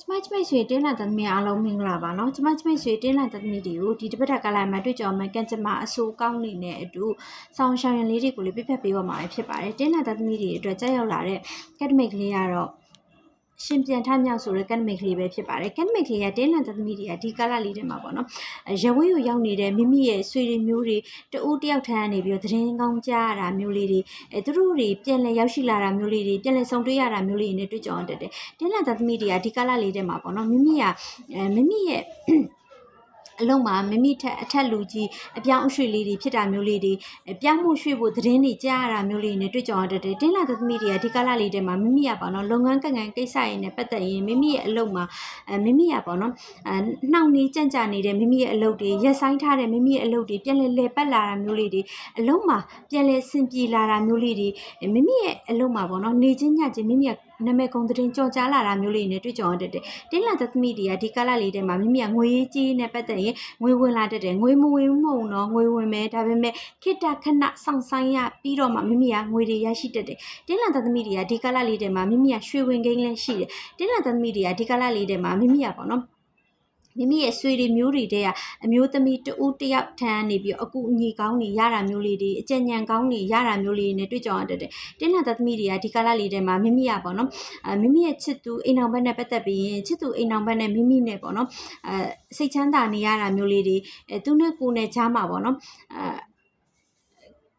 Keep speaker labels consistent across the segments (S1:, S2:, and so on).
S1: ကျမကျမရွှေတင်းလန်သမီးအားလုံးမင်္ဂလာပါနော်ကျမကျမရွှေတင်းလန်သမီးတွေကိုဒီတစ်ပတ်တက်ကလာမှာတွေ့ကြအောင်မကန်ကျမအဆိုးကောင်းနေတဲ့အတူဆောင်းရှောင်းရင်လေးတွေကိုလေးပြပြပေးပါမှာဖြစ်ပါတယ်တင်းလန်သမီးတွေအတွက်ကြောက်ရောက်လာတဲ့ academic လေးကတော့ ရှင်ပြန်ထမြောက်ဆိုတဲ့ academic လေးပဲဖြစ်ပါတယ် academic လေးကတင်းလာသမီးတွေကဒီကာလလေးထဲမှာပေါ့နော်ရဝေးကိုရောက်နေတဲ့မိမိရဲ့ဆွေတွေမျိုးတွေတူတယောက်ထမ်းနေပြီးတော့သတင်းကောင်းကြားရတာမျိုးလေးတွေအဲသူတို့တွေပြန်လဲရောက်ရှိလာတာမျိုးလေးတွေပြန်လဲဆုံတွေ့ရတာမျိုးလေးတွေနဲ့တွေ့ကြအောင်တက်တယ်တင်းလာသမီးတွေကဒီကာလလေးထဲမှာပေါ့နော်မိမိကအဲမိမိရဲ့ အလုံးမှာမိမိထက်အထက်လူကြီးအပြောင်းအရွှေ့လေးတွေဖြစ်တာမျိုးလေးတွေအပြောင်းမှုရွှေ့ဖို့သတင်းတွေကြားရတာမျိုးလေးတွေနဲ့တွေ့ကြုံရတတ်တယ်တင်းလာသမီးတွေကဒီကာလလေးထဲမှာမိမိကပေါ့နော်လုပ်ငန်းကံကံကိစ္စရင်းနဲ့ပတ်သက်ရင်မိမိရဲ့အလုံးမှာအဲမိမိကပေါ့နော်အဲနှောင့်နှေးကြံ့ကြာနေတဲ့မိမိရဲ့အလုပ်တွေရက်ဆိုင်ထားတဲ့မိမိရဲ့အလုပ်တွေပြန်လဲလဲပတ်လာတာမျိုးလေးတွေအလုံးမှာပြန်လဲဆင်ပြေလာတာမျိုးလေးတွေမိမိရဲ့အလုံးမှာပေါ့နော်နေချင်းညချင်းမိမိက နာမည်ကုံသတင်းကြော်ကြားလာတာမျိုးလေးတွေနဲ့တွေ့ကြုံရတတ်တယ်တင်းလာသမီးတွေကဒီကာလလေးထဲမှာမိမိကငွေရေးကြေးနဲ့ပတ်သက်ရင်ငွေဝင်လာတတ်တယ်ငွေမဝင်ဘူးမဟုတ်ဘူးနော်ငွေဝင်မယ်ဒါပေမဲ့ခိတ္တခဏစောင့်ဆိုင်ရပြီးတော့မှမိမိကငွေတွေရရှိတတ်တယ်တင်းလာသမီးတွေကဒီကာလလေးထဲမှာမိမိကရွှေဝင်ကိန်းလည်းရှိတယ်တင်းလာသမီးတွေကဒီကာလလေးထဲမှာမိမိကပေါ့နော် မိမိရဲ့ဆွေတွေမျိုးတွေတဲ့အမျိုးသမီးတဦးတစ်ယောက်ထမ်းနေပြီးတော့အကူအညီကောင်းနေရတာမျိုးလေးတွေအကြံဉာဏ်ကောင်းနေရတာမျိုးလေးတွေနဲ့တွေ့ကြုံရတတ်တယ်တင်းလာသမီးတွေကဒီကာလလေးထဲမှာမိမိကပေါ့နော်အဲမိမိရဲ့ချစ်သူအိမ်အောင်ဘက်နဲ့ပတ်သက်ပြီးရင်ချစ်သူအိမ်အောင်ဘက်နဲ့မိမိနဲ့ပေါ့နော်အဲစိတ်ချမ်းသာနေရတာမျိုးလေးတွေအဲသူနဲ့ကိုယ်နဲ့ချားမှာပေါ့နော်အဲ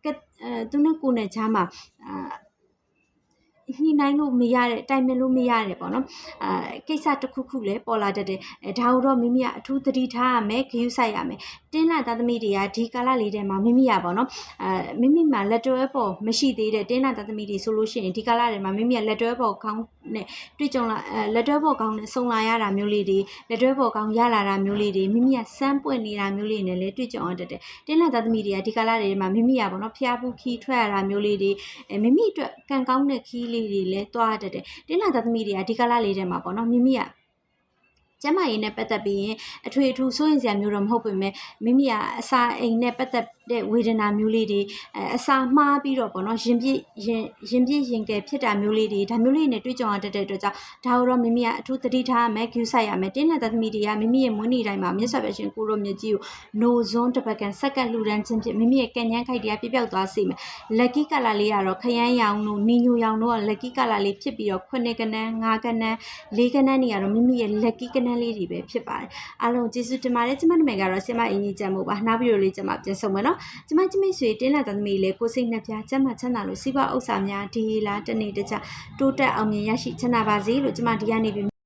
S1: ကဲအဲသူနဲ့ကိုယ်နဲ့ချားမှာအာ ညှိနှိုင်းလို့မရတဲ့တိုင်ပင်လို့မရတဲ့ပေါ့နော်အဲကိစ္စတစ်ခုခုလည်းပေါ်လာတတ်တယ်အဲဒါကိုတော့မိမိကအထူးသတိထားရမယ်ဂရုစိုက်ရမယ်တင်းလာသားသမီးတွေကဒီကာလလေးထဲမှာမိမိရပေါ့နော်အဲမိမိမှာလက်တွဲပေါ်မရှိသေးတဲ့တင်းလာသားသမီးတွေဆိုလို့ရှိရင်ဒီကာလထဲမှာမိမိကလက်တွဲပေါ်ကောင်း နဲ့တွေ့ကြုံလာအဲလက်တွဲပေါ်ကောင်းနဲ့ဆုံလာရတာမျိုးလေးတွေလက်တွဲပေါ်ကောင်းရလာတာမျိုးလေးတွေမိမိကစမ်းပွင့်နေတာမျိုးလေးနဲ့လည်းတွေ့ကြုံရတတ်တယ်တင်းလာသားသမီးတွေကဒီကာလတွေမှာမိမိရပေါ့နော်ဖျားဖူးခီးထွက်ရတာမျိုးလေးတွေအဲမိမိအတွက်ကံကောင်းတဲ့ခီးလေးတွေလည်းတွားတတ်တယ်တင်းလာသားသမီးတွေကဒီကာလလေးထဲမှာပေါ့နော်မိမိက ကျမရေးနဲ့ပတ်သက်ပြီးရင်အထွေအထူးစိုးရင်စရာမျိုးတော့မဟုတ်ပေမဲ့မိမိကအစာအိမ်နဲ့ပတ်သက်တဲ့ဝေဒနာမျိုးလေးတွေအဲအစာမှားပြီးတော့ပေါ့နော်ရင်ပြည့်ရင်ရင်ပြည့်ရင်ကဲဖြစ်တာမျိုးလေးတွေဒါမျိုးလေးနဲ့တွေ့ကြုံရတတ်တဲ့အတွက်ကြောင့်ဒါကိုတော့မိမိကအထူးသတိထားရမယ် queue ဆိုင်ရမယ်တင်းလက်သမီးတွေကမိမိရဲ့မွေးနေ့တိုင်းမှာမြတ်စွာဘုရားရှင်ကိုရောမြတ်ကြီးကိုနိုဇွန်းတစ်ပတ်ကန်စက္ကန့်လှူဒန်းခြင်းဖြင့်မိမိရဲ့ကံဉန်းခိုက်တရားပြပြောက်သွားစေမယ် lucky color လေးကတော့ခရမ်းရောင်တို့နီညိုရောင်တို့က lucky color လေးဖြစ်ပြီးတော့ခုနှစ်ကနန်းငါးကနန်းလေးကနန်းတွေကတော့မိမိရဲ့ lucky ကနန်းလေးတွေပဲဖြစ်ပါတယ်အားလုံးကျေးဇူးတင်ပါတယ်ကျမနာမည်ကတော့ဆင်မအင်းကြီးကျမ်းမို့ပါနောက်ဗီဒီယိုလေးကျမပြန်ဆုံမယ်နော်ကျမကျမိတ်ဆွေတင်းလာသမီးလေးကိုစိတ်နှပြကျမ်းမချမ်းသာလို့စီးပွားဥစ္စာများဒီလာတနေ့တကြတိုးတက်အောင်မြင်ရရှိချမ်းသာပါစေလို့ကျမဒီကနေ့